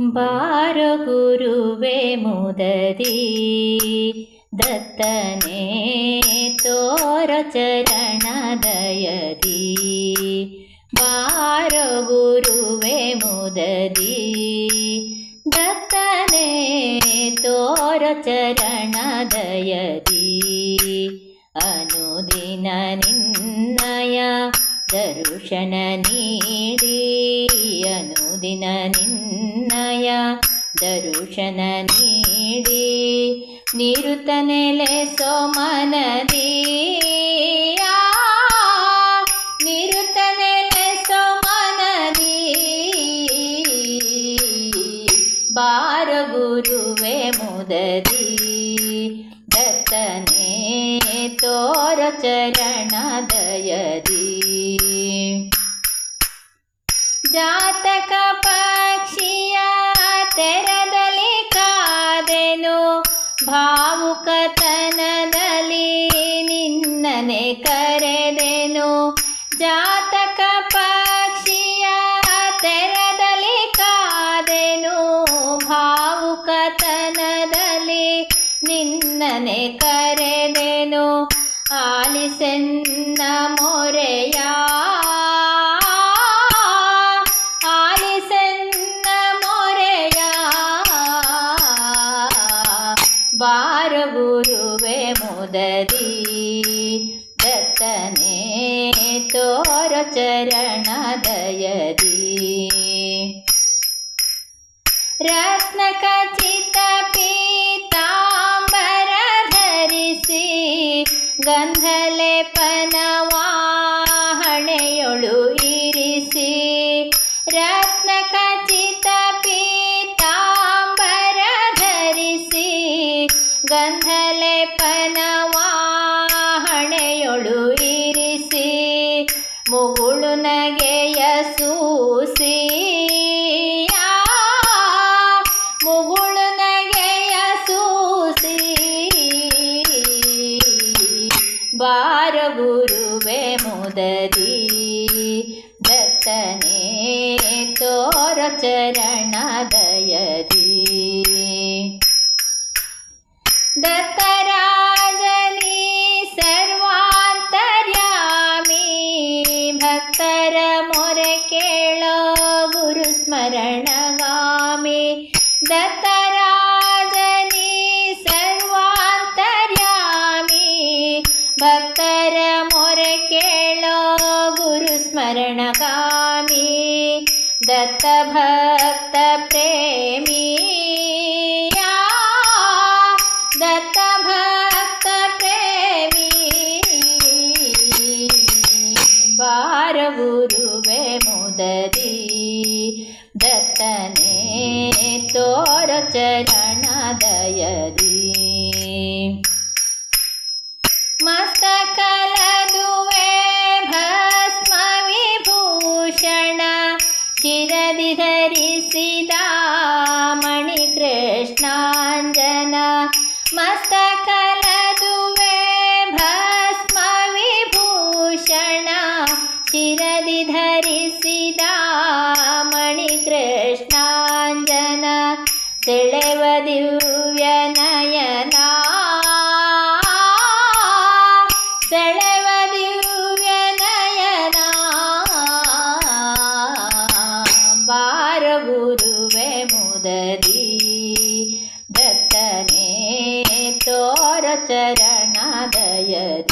बारगुरुवे मुददी। दत्तने तोरचरण बारगुरुवे बारोगुरुवे मोदति दत्तने तोरचरण दयति अनुदिननिन्नया दरुशननीदी अनु ದಯದಿ ಅನುದಿನ ನಿನ್ನಯ ದರ್ಶನ ನೀಡಿ ಅನುದಿನ ನಿನ್ನಯ ದರ್ಶನ ನೀಡಿ ನಿರುತ ನೆಲೆಸೋ ಮನದಿ ಆ, ನಿರುತ ನೆಲೆಸೋ ಮನದಿ ಬಾರ ಗುರುವೆ ಮುದದಿ ದತ್ತನೇ ತೋರ ಚರಣ ಭಾವುಕತನದಲ್ಲಿ ನಿನ್ನನೆ ಕರೆದೆನು. ಜಾತಕ ಪಕ್ಷಿಯ ತೆರದಲ್ಲಿ ಕಾದೆನು. ಭಾವುಕತನದಲ್ಲಿ ನಿನ್ನನೆ ಕರೆದೆನು. ಆಲಿಸೆನ್ನ ಮೊರೆಯ ोरचरणदयरी रत्नकथित पिताम्बरधरिषी गन्धले गन्धलेपनवा മുദരി ഭക്തനെ തോര ചരണദയതി रणकामि दत्तभक्तप्रेमी। भक्तप्रेमया दत्त भक्तप्रेमी बारगुरुवे मोदरि दत्तने तोरचरणदयदि। चिरदि धरिदा मणिकृष्णाञ्जन मस्तकर दुवे भस्मविभूषण चिरदि मणिकृष्णाञ्जन तिलव दिव्यनयना सेले ಗುರುವೆ ಮುದದಿ ದತ್ತನೇ ತೋರ ಚರಣದಯದಿ